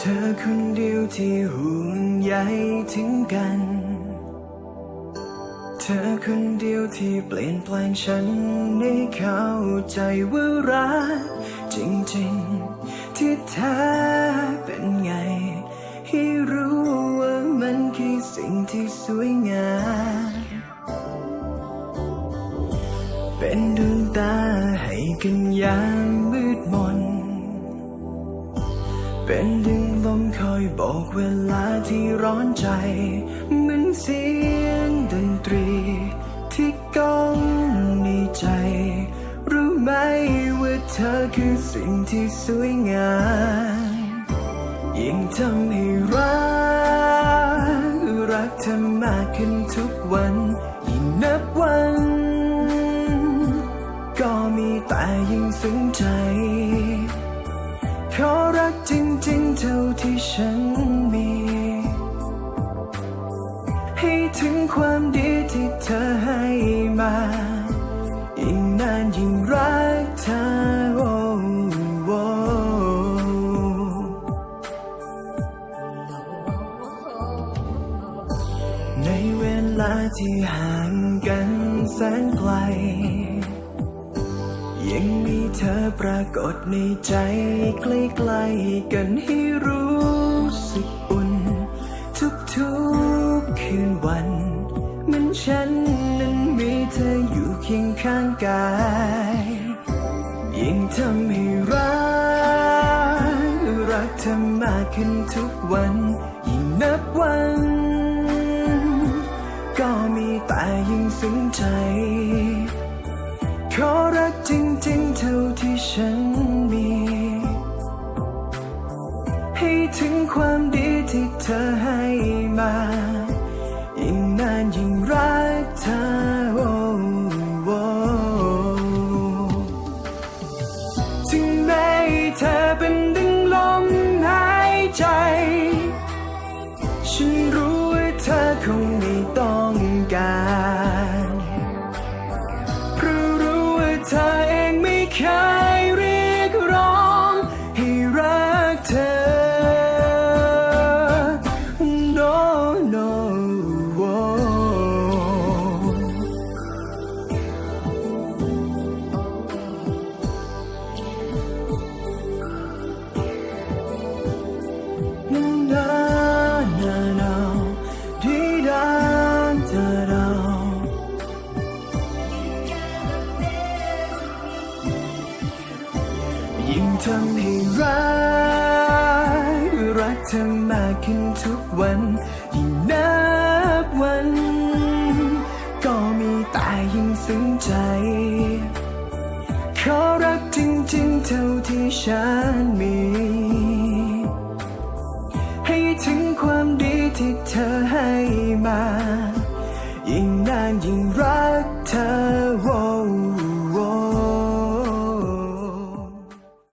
เธอคนเดียวที่ห่วงใยถึงกัน เธอคนเดียวที่เปลี่ยนแปลงฉันให้เข้าใจว่ารักจริงๆ ที่แท้เป็นไง ให้รู้ว่ามันคือสิ่งที่สวยงาม เป็นดวงตาให้กันยามมืดมน เป็นดึงลมคอยบอกเวลาที่ร้อนใจ เหมือนเสียงดนตรี ที่ก้องในใจ รู้ไหมว่าเธอคือสิ่งที่สวยงามยิ่งทำให้รัก รักเธอมากขึ้นทุกวัน ยิ่งนับวัน ก็มีแต่ยิ่งซึ้งใจ ที่ฉันมี ให้ถึงความดีที่เธอให้มา ยิ่งนานยิ่งรักเธอโอ้โอ้ในเวลาที่ห่างกันแสนไกล ยังมีเธอปรากฏในใจใกล้ๆกันให้ ข้างกาย ยิ่งทำให้รัก รักเธอมากขึ้นทุกวัน ยิ่งนับวัน ก็มีแต่ยิ่งซึ้งใจ ขอรักจริงๆเท่าที่ฉันมี ให้ถึงความดีที่เธอให้มา ฉั ยิ่งทำให้รักรักเธอมากขึ้นทุกวัน ยิ่งนับวัน ก็มีตายยิ่งซึ้งใจขอรักจริงๆเท่าที่ฉันมี ให้ถึงความดีที่เธอให้มา ยิ่งนานยิ่งรัก